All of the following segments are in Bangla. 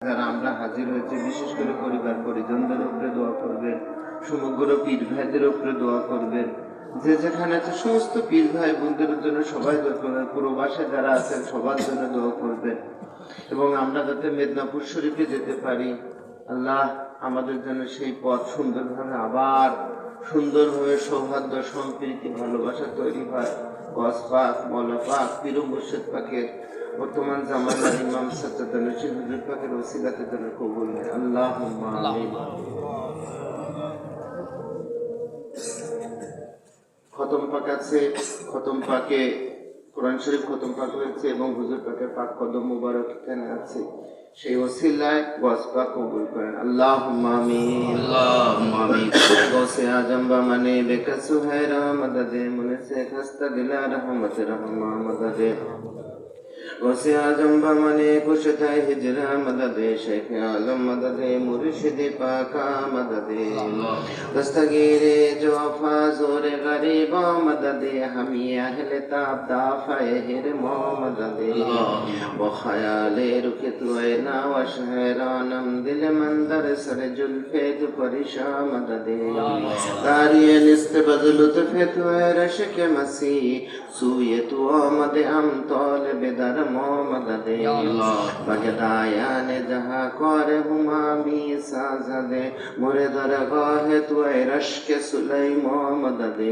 যারা আমরা হাজির হয়েছে, বিশেষ করে পরিবার পরিজনদের উপরে দোয়া করবেন, সমগ্র পীর ভাইদের উপরে দোয়া করবেন। যে যেখানে আছে, সমস্ত পীর ভাই বোনদের জন্য সবাই দোয়া করবেন। প্রবাসে যারা আছেন সবার জন্য দোয়া করবেন। এবং আমরা যাতে মেদিনীপুর শরীফে যেতে পারি, আল্লাহ আমাদের জন্য সেই পথ সুন্দরভাবে আবার সুন্দরভাবে সৌহার্দ্য, সম্প্রীতি, ভালোবাসা তৈরি হয়। গস পাক মৌলা পাক পীর মুর্শিদ পাকের বর্তমান জামানার ইমাম সজ্জাদ নসির হুজুর পাকের ওসিলাতে তার কবুল হয় আল্লাহ খতম পাক আছে খতম পাকে কোরআন শরীফ খতম পাক হয়েছে এবং হুজুর পাকে পাক কদম মুবারক এখানে আছে। সেই ওসিলায় গসবা কবুল করেন। আল্লাহ মামি আল্লাহ মামি গসে আজম্বা মানে বেকা সুহেরা মদদে মনে সে খাস্তা দিলা রহমত রহমা মদদে وسع جنب منی کشت ہجرا مدد شیخ عالم مدد مرشد پاکا مدد دستگیر جوفا زور غریب مدد ہمی اہل تاب دافع حرم مدد و خیال رکت وینا و شہرانم دل مندر سر جلفید پریشا مدد داری نست بدل لطفت و رشک مسیح سوی تو آمد ام طالب در तु आमद हम तौल बेदर मददे बगदाया ने जहाँ कर हुमा मी साजदे मोरे दरगाह तुए रश के सुलई मददे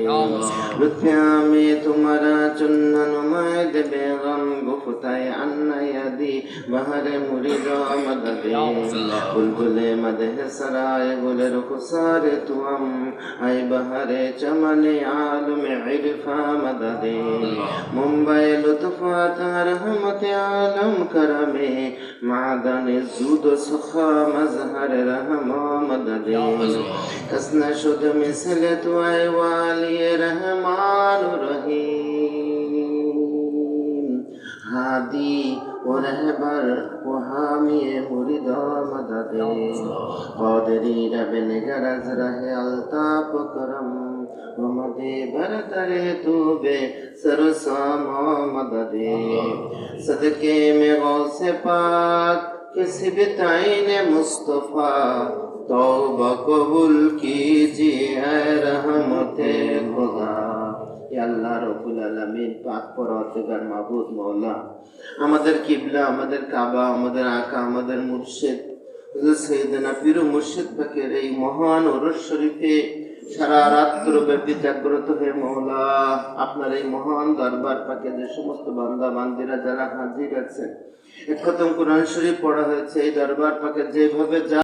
लुत्फिया में तुम्हारा चुन्न नुमाइद बेगम गुफ्ताए अन्ना यदि बहर मुरीदा मददे बुलबुले मदह सराय गुल रुखसार तुम आई बहरे चमन आलम इरफा मददे मुंबई رحمت عالم کرم معدن زود و سخا مظهر رحم و مدد کس نشد مثل تو ای والی رحمان و رحیم हादी वो रहबर वो हामी मुरीद मददे कौदरी रबिन गरज रहे अल्ताप करम मदे भर तरे तूबे सरसम मददे सदके में गौ से पाक किसी भी तैन मुस्तफ़ा तौबा कबूल कीजिए रहमते खुदा আল্লাহ রব্বুল আলামিন পাক পরওয়ারদিগার মাবুদ মাওলা। আমাদের কিবলা, আমাদের কাবা, আমাদের আকা, আমাদের মুর্শিদ হুজুর সাইয়েদনা পীর মুর্শিদ পাকের এই মহান ওরস শরীফে সারা রাত্র ব্যাপী জাগ্রত হয়ে মহলা আপনার এই মহান দরবার পাকে যে সমস্ত বান্দা বান্দিরা যারা হাজির আছেন খতম কোরআন শরীফ পড়া হয়েছে, এই দরবার পাকে যেভাবে যা